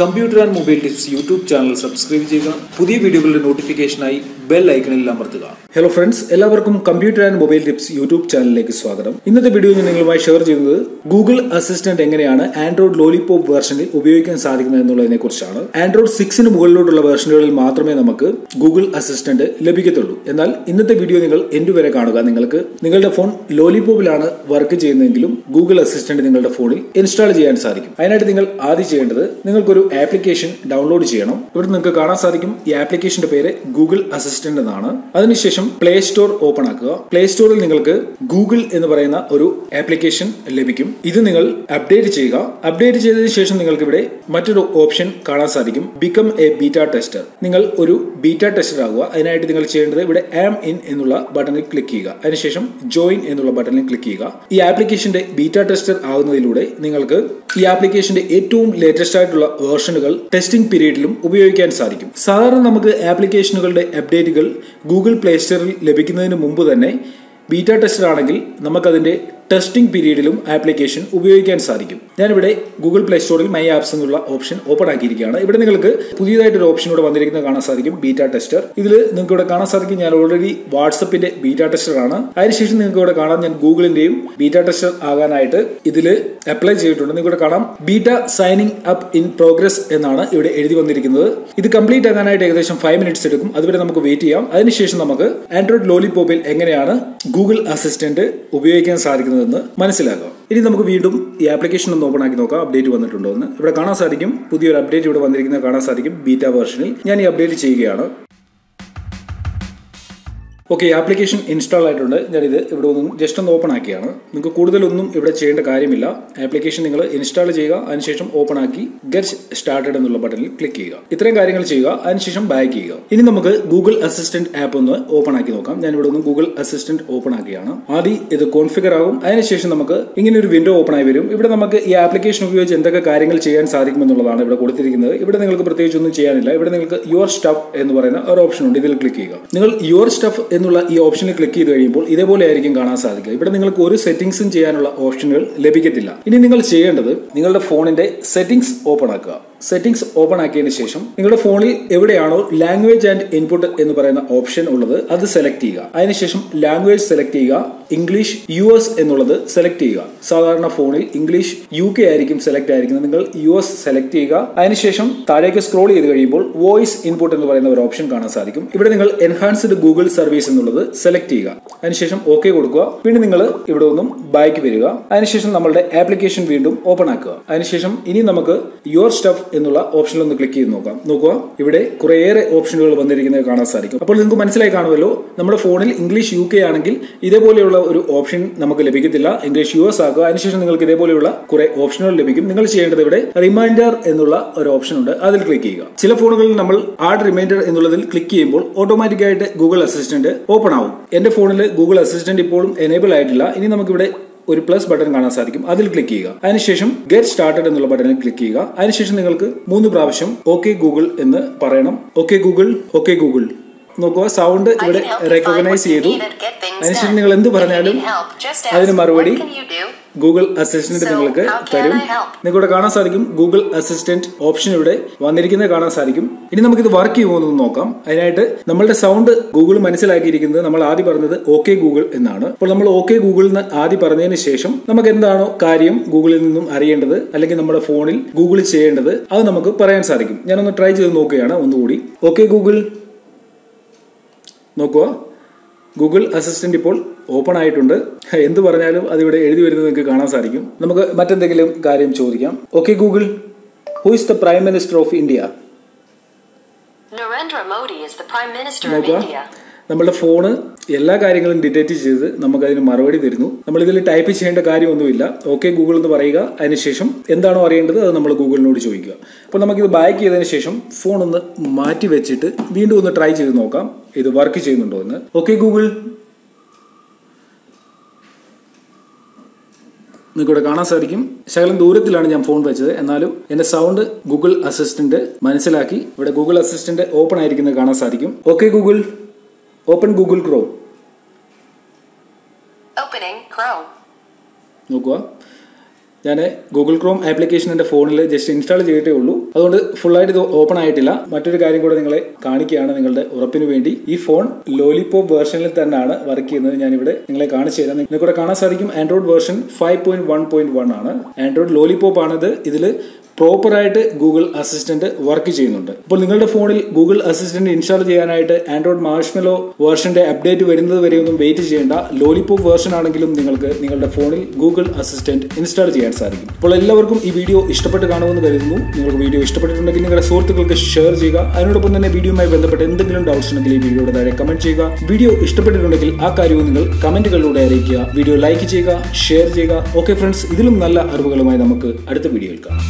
Computer and mobile tips YouTube channel subscribe ചെയ്യുക. പുതിയ വീഡിയോകളുടെ നോട്ടിഫിക്കേഷനായി ബെൽ ഐക്കണിൽ അമർത്തുക ഹലോ ഫ്രണ്ട്സ് എല്ലാവർക്കും computer and mobile tips YouTube ചാനലിലേക്ക് സ്വാഗതം. ഇന്നത്തെ വീഡിയോ ഞാൻ നിങ്ങളുമായി ഷെയർ ചെയ്യുന്നത് ഗൂഗിൾ അസിസ്റ്റന്റ് എങ്ങനെയാണ് ആൻഡ്രോയിഡ് ലോലിപോപ്പ് വേർഷനിൽ ഉപയോഗിക്കാൻ സാധിക്കുന്നത് എന്നുള്ളതിനെ കുറിച്ചാണ്. ആൻഡ്രോയിഡ് സിക്സിന് മുകളിലോട്ടുള്ള വേർഷനുകളിൽ മാത്രമേ നമുക്ക് ഗൂഗിൾ അസിസ്റ്റന്റ് ലഭിക്കത്തുള്ളൂ. എന്നാൽ ഇന്നത്തെ വീഡിയോ നിങ്ങൾ എൻഡ് വരെ കാണുക? നിങ്ങൾക്ക് നിങ്ങളുടെ ഫോൺ ലോലിപോപ്പിലാണ് വർക്ക് ചെയ്യുന്നതെങ്കിലും ഗൂഗിൾ അസിസ്റ്റന്റ് നിങ്ങളുടെ ഫോണിൽ ഇൻസ്റ്റാൾ ചെയ്യാൻ സാധിക്കും. അതിനായിട്ട് നിങ്ങൾ ആദ്യം ചെയ്യേണ്ടത് നിങ്ങൾക്കൊരു ആപ്ലിക്കേഷൻ ഡൗൺലോഡ് ചെയ്യണം. ഇവിടെ നിങ്ങൾക്ക് കാണാൻ സാധിക്കും ഈ ആപ്ലിക്കേഷന്റെ പേര് ഗൂഗിൾ അസിസ്റ്റന്റ് എന്നാണ്. അതിനുശേഷം പ്ലേ സ്റ്റോർ ഓപ്പൺ ആക്കുക. പ്ലേ സ്റ്റോറിൽ നിങ്ങൾക്ക് ഗൂഗിൾ എന്ന് പറയുന്ന ഒരു ആപ്ലിക്കേഷൻ ലഭിക്കും. ഇത് നിങ്ങൾ അപ്ഡേറ്റ് ചെയ്യുക. അപ്ഡേറ്റ് ചെയ്തതിനു ശേഷം നിങ്ങൾക്ക് ഇവിടെ മറ്റൊരു ഓപ്ഷൻ കാണാൻ സാധിക്കും. ബിക്കം എ ബീറ്റ ടെസ്റ്റർ നിങ്ങൾ ഒരു ബീറ്റ ടെസ്റ്റർ ആകുക അതിനായിട്ട് നിങ്ങൾ ചെയ്യേണ്ടത് ഇവിടെ ആം ഇൻ എന്നുള്ള ബട്ടണിൽ ക്ലിക്ക് ചെയ്യുക. അതിനുശേഷം ജോയിൻ എന്നുള്ള ബട്ടണിൽ ക്ലിക്ക് ചെയ്യുക. ഈ ആപ്ലിക്കേഷന്റെ ബീറ്റ ടെസ്റ്റർ ആകുന്നതിലൂടെ നിങ്ങൾക്ക് ഈ ആപ്ലിക്കേഷന്റെ ഏറ്റവും ലേറ്റസ്റ്റ് ആയിട്ടുള്ള വേർഷനുകൾ ടെസ്റ്റിംഗ് പീരീഡിലും ഉപയോഗിക്കാൻ സാധിക്കും. സാധാരണ നമുക്ക് ആപ്ലിക്കേഷനുകളുടെ അപ്ഡേറ്റുകൾ ഗൂഗിൾ പ്ലേ സ്റ്റോറിൽ ലഭിക്കുന്നതിന് മുമ്പ് തന്നെ ബീറ്റ ടെസ്റ്റർ ആണെങ്കിൽ നമുക്കതിന്റെ ടെസ്റ്റിംഗ് പീരീഡിലും ആപ്ലിക്കേഷൻ ഉപയോഗിക്കാൻ സാധിക്കും. ഞാനിവിടെ ഗൂഗിൾ പ്ലേ സ്റ്റോറിൽ മൈ ആപ്സ് എന്നുള്ള ഓപ്ഷൻ ഓപ്പൺ ആക്കിയിരിക്കുകയാണ്. ഇവിടെ നിങ്ങൾക്ക് പുതിയതായിട്ടൊരു ഓപ്ഷൻ ഇവിടെ വന്നിരിക്കുന്നത് കാണാൻ സാധിക്കും ബീറ്റ ടെസ്റ്റർ ഇതിൽ നിങ്ങൾക്ക് ഇവിടെ കാണാൻ സാധിക്കും ഞാൻ ഓൾറെഡി വാട്സപ്പിന്റെ ബീറ്റ ടെസ്റ്റർ ആണ്. അതിനുശേഷം നിങ്ങൾക്ക് ഇവിടെ കാണാം ഞാൻ ഗൂഗിളിന്റെയും ബീറ്റ ടെസ്റ്റർ ആകാനായിട്ട് ഇതിൽ അപ്ലൈ ചെയ്തിട്ടുണ്ട്. നിങ്ങൾക്ക് ഇവിടെ കാണാം beta signing up in progress എന്നാണ് ഇവിടെ എഴുതി വന്നിരിക്കുന്നത്. ഇത് കംപ്ലീറ്റ് ആകാനായിട്ട് ഏകദേശം ഫൈവ് മിനിറ്റ്സ് എടുക്കും. അതുവരെ നമുക്ക് വെയിറ്റ് ചെയ്യാം. അതിനുശേഷം നമുക്ക് ആൻഡ്രോയിഡ് ലോലിപോപ്പിൽ എങ്ങനെയാണ് ഗൂഗിൾ അസിസ്റ്റന്റ് ഉപയോഗിക്കാൻ സാധിക്കുന്നതെന്ന് മനസ്സിലാക്കാം. ഇനി നമുക്ക് വീണ്ടും ഈ ആപ്ലിക്കേഷൻ ഒന്ന് ഓപ്പൺ ആക്കി നോക്കാം. അപ്ഡേറ്റ് വന്നിട്ടുണ്ടോ എന്ന് ഇവിടെ കാണാൻ സാധിക്കും. പുതിയൊരു അപ്ഡേറ്റ് ഇവിടെ വന്നിരിക്കുന്നത് കാണാൻ സാധിക്കും. ബീറ്റ വേർഷനിൽ ഞാൻ ഈ അപ്ഡേറ്റ് ചെയ്യുകയാണ്. ഓക്കെ ആപ്ലിക്കേഷൻ ഇൻസ്റ്റാൾ ആയിട്ടുണ്ട്. ഞാനിത് ഇവിടെ ഒന്നും ജസ്റ്റ് ഒന്ന് ഓപ്പൺ ആക്കിയാണ്. നിങ്ങൾക്ക് കൂടുതലൊന്നും ഇവിടെ ചെയ്യേണ്ട കാര്യമില്ല. ആപ്ലിക്കേഷൻ നിങ്ങൾ ഇൻസ്റ്റാൾ ചെയ്യുക അതിനുശേഷം ഓപ്പൺ ആക്കി ഗെറ്റ് സ്റ്റാർട്ടഡ് എന്നുള്ള ബട്ടണിൽ ക്ലിക്ക് ചെയ്യുക. ഇത്രയും കാര്യങ്ങൾ ചെയ്യുക അതിനുശേഷം ബാക്ക് ചെയ്യുക. ഇനി നമുക്ക് ഗൂഗിൾ അസിസ്റ്റന്റ് ആപ്പ് ഒന്ന് ഓപ്പൺ ആക്കി നോക്കാം. ഞാൻ ഇവിടെ ഒന്ന് ഗൂഗിൾ അസിസ്റ്റന്റ് ഓപ്പൺ ആക്കിയാണ്. ആദ്യം ഇത് കോൺഫിഗർ ആകും. അതിനുശേഷം നമുക്ക് ഇങ്ങനെ ഒരു വിൻഡോ ഓപ്പൺ ആയി വരും. ഇവിടെ നമുക്ക് ഈ ആപ്ലിക്കേഷൻ ഉപയോഗിച്ച് എന്തൊക്കെ കാര്യങ്ങൾ ചെയ്യാൻ സാധിക്കുമെന്നുള്ളതാണ് ഇവിടെ കൊടുത്തിരിക്കുന്നത്. ഇവിടെ നിങ്ങൾക്ക് പ്രത്യേകിച്ച് ഒന്നും ചെയ്യാനില്ല. ഇവിടെ നിങ്ങൾക്ക് യുവർ സ്റ്റഫ് എന്ന് പറയുന്ന ഒരു ഓപ്ഷൻ ഉണ്ട്. ഇതിൽ ക്ലിക്ക് ചെയ്യുക. നിങ്ങൾ യുവർ സ്റ്റഫ് എന്നുള്ള ഈ ഓപ്ഷനിൽ ക്ലിക്ക് ചെയ്ത് കഴിയുമ്പോൾ ഇതേപോലെ ആയിരിക്കും കാണാൻ സാധിക്കുക. ഇവിടെ നിങ്ങൾക്ക് ഒരു സെറ്റിംഗ്സും ചെയ്യാനുള്ള ഓപ്ഷനുകൾ ലഭിക്കത്തില്ല. ഇനി നിങ്ങൾ ചെയ്യേണ്ടത് നിങ്ങളുടെ ഫോണിന്റെ സെറ്റിംഗ്സ് ഓപ്പൺ ആക്കുക. സെറ്റിംഗ്സ് ഓപ്പൺ ആക്കിയതിനു ശേഷം നിങ്ങളുടെ ഫോണിൽ എവിടെയാണോ ലാംഗ്വേജ് ആൻഡ് ഇൻപുട്ട് എന്ന് പറയുന്ന ഓപ്ഷൻ ഉള്ളത് അത് സെലക്ട് ചെയ്യുക. അതിനുശേഷം ലാംഗ്വേജ് സെലക്ട് ചെയ്യുക. ഇംഗ്ലീഷ് യു എസ് എന്നുള്ളത് സെലക്ട് ചെയ്യുക. സാധാരണ ഫോണിൽ ഇംഗ്ലീഷ് യു കെ ആയിരിക്കും സെലക്ട് ആയിരിക്കുന്നത്. നിങ്ങൾ യു എസ് സെലക്ട് ചെയ്യുക. അതിനുശേഷം താഴേക്ക് സ്ക്രോൾ ചെയ്ത് കഴിയുമ്പോൾ വോയിസ് ഇൻപുട്ട് എന്ന് പറയുന്ന ഒരു ഓപ്ഷൻ കാണാൻ സാധിക്കും. ഇവിടെ നിങ്ങൾ എൻഹാൻസ്ഡ് ഗൂഗിൾ സർവീസ് എന്നുള്ളത് സെലക്ട് ചെയ്യുക. അതിനുശേഷം ഓക്കെ കൊടുക്കുക. പിന്നെ നിങ്ങൾ ഇവിടെ ഒന്നും ബാക്ക് വരിക. അതിനുശേഷം നമ്മളുടെ ആപ്ലിക്കേഷൻ വീണ്ടും ഓപ്പൺ ആക്കുക. അതിനുശേഷം ഇനി നമുക്ക് യുവർ സ്റ്റഫ് എന്നുള്ള ഓപ്ഷനിൽ ഒന്ന് ക്ലിക്ക് ചെയ്ത് നോക്കാം. നോക്കുക. ഇവിടെ കുറേയേറെ ഓപ്ഷനുകൾ വന്നിരിക്കുന്നത് കാണാൻ സാധിക്കും. അപ്പോൾ നിങ്ങൾക്ക് മനസ്സിലായി കാണുമല്ലോ നമ്മുടെ ഫോണിൽ ഇംഗ്ലീഷ് യു കെ ആണെങ്കിൽ ഇതേപോലെയുള്ള ഒരു ഓപ്ഷൻ നമുക്ക് ലഭിക്കത്തില്ല. ഇംഗ്ലീഷ് യു എസ് ആക്കുക. അതിനുശേഷം നിങ്ങൾക്ക് ഇതേപോലെയുള്ള കുറെ ഓപ്ഷനുകൾ ലഭിക്കും. നിങ്ങൾ ചെയ്യേണ്ടത് ഇവിടെ റിമൈൻഡർ എന്നുള്ള ഒരു ഓപ്ഷൻ ഉണ്ട്. അതിൽ ക്ലിക്ക് ചെയ്യുക. ചില ഫോണുകളിൽ നമ്മൾ ആഡ് റിമൈൻഡർ എന്നുള്ളതിൽ ക്ലിക്ക് ചെയ്യുമ്പോൾ ഓട്ടോമാറ്റിക്കായിട്ട് ഗൂഗിൾ അസിസ്റ്റന്റ് ഓപ്പൺ ആവും. എന്റെ ഫോണിൽ ഗൂഗിൾ അസിസ്റ്റന്റ് ഇപ്പോഴും എനേബിൾ ആയിട്ടില്ല. ഇനി നമുക്കിവിടെ ഒരു പ്ലസ് ബട്ടൺ കാണാൻ സാധിക്കും. അതിൽ ക്ലിക്ക് ചെയ്യുക. അതിനുശേഷം ഗെറ്റ് സ്റ്റാർട്ടഡ് എന്നുള്ള ബട്ടണിൽ ക്ലിക്ക് ചെയ്യുക. അതിനുശേഷം നിങ്ങൾക്ക് മൂന്ന് പ്രാവശ്യം ഓക്കെ ഗൂഗിൾ എന്ന് പറയണം. ഓക്കെ ഗൂഗിൾ ഓക്കെ ഗൂഗിൾ നോക്കുക സൗണ്ട് ഇവിടെ റെക്കഗ്നൈസ് ചെയ്തു. അതിനുശേഷം നിങ്ങൾ എന്ത് പറഞ്ഞാലും അതിന് മറുപടി ഗൂഗിൾ അസിസ്റ്റന്റ് നിങ്ങൾക്ക് തരും. നിങ്ങൾക്കിവിടെ കാണാൻ സാധിക്കും ഗൂഗിൾ അസിസ്റ്റന്റ് ഓപ്ഷൻ ഇവിടെ വന്നിരിക്കുന്നത് കാണാൻ സാധിക്കും. ഇനി നമുക്കിത് വർക്ക് ചെയ്യുമോ നോക്കാം. അതിനായിട്ട് നമ്മളുടെ സൗണ്ട് ഗൂഗിൾ മനസ്സിലാക്കിയിരിക്കുന്നത് നമ്മൾ ആദ്യം പറഞ്ഞത് ഓക്കെ ഗൂഗിൾ എന്നാണ്. അപ്പോൾ നമ്മൾ ഓക്കെ ഗൂഗിൾ എന്ന് ആദ്യം പറഞ്ഞതിന് ശേഷം നമുക്ക് എന്താണോ കാര്യം ഗൂഗിളിൽ നിന്നും അറിയേണ്ടത് അല്ലെങ്കിൽ നമ്മുടെ ഫോണിൽ ഗൂഗിൾ ചെയ്യേണ്ടത് അത് നമുക്ക് പറയാൻ സാധിക്കും. ഞാനൊന്ന് ട്രൈ ചെയ്ത് നോക്കുകയാണ് ഒന്നുകൂടി. ഓക്കെ ഗൂഗിൾ നോക്കുക. ഗൂഗിൾ അസിസ്റ്റന്റ് ഇപ്പോൾ ഓപ്പൺ ആയിട്ടുണ്ട്. എന്ത് പറഞ്ഞാലും അതിവിടെ എഴുതി വരുന്നത് നിങ്ങൾക്ക് കാണാൻ സാധിക്കും. നമുക്ക് മറ്റെന്തെങ്കിലും കാര്യം ചോദിക്കാം? Okay Google who is the prime minister of India Narendra Modi is the Prime Minister of നോക്കുക. നമ്മുടെ ഫോണ് എല്ലാ കാര്യങ്ങളും ഡിറ്റക്ട് ചെയ്ത് നമുക്ക് അതിന് മറുപടി തരുന്നു. നമ്മൾ ഇതിൽ ടൈപ്പ് ചെയ്യേണ്ട കാര്യമൊന്നുമില്ല. ഓക്കെ ഗൂഗിൾ എന്ന് പറയുക. അതിനുശേഷം എന്താണോ അറിയേണ്ടത് അത് നമ്മൾ ഗൂഗിളിനോട് ചോദിക്കുക. അപ്പോൾ നമുക്കിത് ബാക്ക് ചെയ്തതിന് ശേഷം ഫോൺ ഒന്ന് മാറ്റി വെച്ചിട്ട് വീണ്ടും ഒന്ന് ട്രൈ ചെയ്ത് നോക്കാം. ഇത് വർക്ക് ചെയ്യുന്നുണ്ടോ എന്ന്. ഓക്കെ ഗൂഗിൾ നിങ്ങൾക്കിവിടെ കാണാൻ സാധിക്കും. ശകലം ദൂരത്തിലാണ് ഞാൻ ഫോൺ വെച്ചത്. എന്നാലും എന്റെ സൗണ്ട് ഗൂഗിൾ അസിസ്റ്റന്റ് മനസ്സിലാക്കി ഇവിടെ ഗൂഗിൾ അസിസ്റ്റന്റ് ഓപ്പൺ ആയിരിക്കുന്നത് കാണാൻ സാധിക്കും. Okay Google. Open Google Chrome Opening Chrome. നോക്കുക. ഞാൻ ഗൂഗിൾ ക്രോം ആപ്ലിക്കേഷൻ എന്റെ ഫോണിൽ ജസ്റ്റ് ഇൻസ്റ്റാൾ ചെയ്തിട്ടേ ഉള്ളൂ. അതുകൊണ്ട് ഫുള്ളായിട്ട് ഇത് ഓപ്പൺ ആയിട്ടില്ല. മറ്റൊരു കാര്യം കൂടെ നിങ്ങളെ കാണിക്കുകയാണ് നിങ്ങളുടെ ഉറപ്പിന് വേണ്ടി. ഈ ഫോൺ ലോലിപോപ്പ് വേർഷനിൽ തന്നെയാണ് വർക്ക് ചെയ്യുന്നത്. ഞാനിവിടെ നിങ്ങളെ കാണിച്ചു തരാം. നിങ്ങൾക്കൂടെ കാണാൻ സാധിക്കും android version five point one point one ആണ്. ആൻഡ്രോയിഡ് ലോലിപോപ്പ് ആണിത്. ഇതിൽ പ്രോപ്പറായിട്ട് ഗൂഗിൾ അസിസ്റ്റന്റ് വർക്ക് ചെയ്യുന്നുണ്ട്. അപ്പോൾ നിങ്ങളുടെ ഫോണിൽ ഗൂഗിൾ അസിസ്റ്റന്റ് ഇൻസ്റ്റാൾ ചെയ്യാനായിട്ട് ആൻഡ്രോയിഡ് മാർഷ്മെലോ വേർഷന്റെ അപ്ഡേറ്റ് വരുന്നത് വരെ ഒന്നും വെയിറ്റ് ചെയ്യേണ്ട. ലോലിപോപ്പ് വേർഷൻ ആണെങ്കിലും നിങ്ങൾക്ക് നിങ്ങളുടെ ഫോണിൽ ഗൂഗിൾ അസിസ്റ്റന്റ് ഇൻസ്റ്റാൾ ചെയ്യാൻ സാധിക്കും. അപ്പോൾ എല്ലാവർക്കും ഈ വീഡിയോ ഇഷ്ടപ്പെട്ട് കാണുമെന്ന് കരുതുന്നു. നിങ്ങൾക്ക് വീഡിയോ ഇഷ്ടപ്പെട്ടിട്ടുണ്ടെങ്കിൽ നിങ്ങളുടെ സുഹൃത്തുക്കൾക്ക് ഷെയർ ചെയ്യുക. അതിനോടൊപ്പം തന്നെ വീഡിയോയുമായി ബന്ധപ്പെട്ട് എന്തെങ്കിലും ഡൗട്ട്സ് ഉണ്ടെങ്കിൽ ഈ വീഡിയോയുടെ താഴെ കമന്റ് ചെയ്യുക. വീഡിയോ ഇഷ്ടപ്പെട്ടിട്ടുണ്ടെങ്കിൽ ആ കാര്യവും നിങ്ങൾ കമന്റുകളിലൂടെ അറിയിക്കുക. വീഡിയോ ലൈക്ക് ചെയ്യുക ഷെയർ ചെയ്യുക. ഓക്കെ ഫ്രണ്ട്സ് ഇതിലും നല്ല അറിവുകളുമായി നമുക്ക് അടുത്ത വീഡിയോയിൽ കാണാം.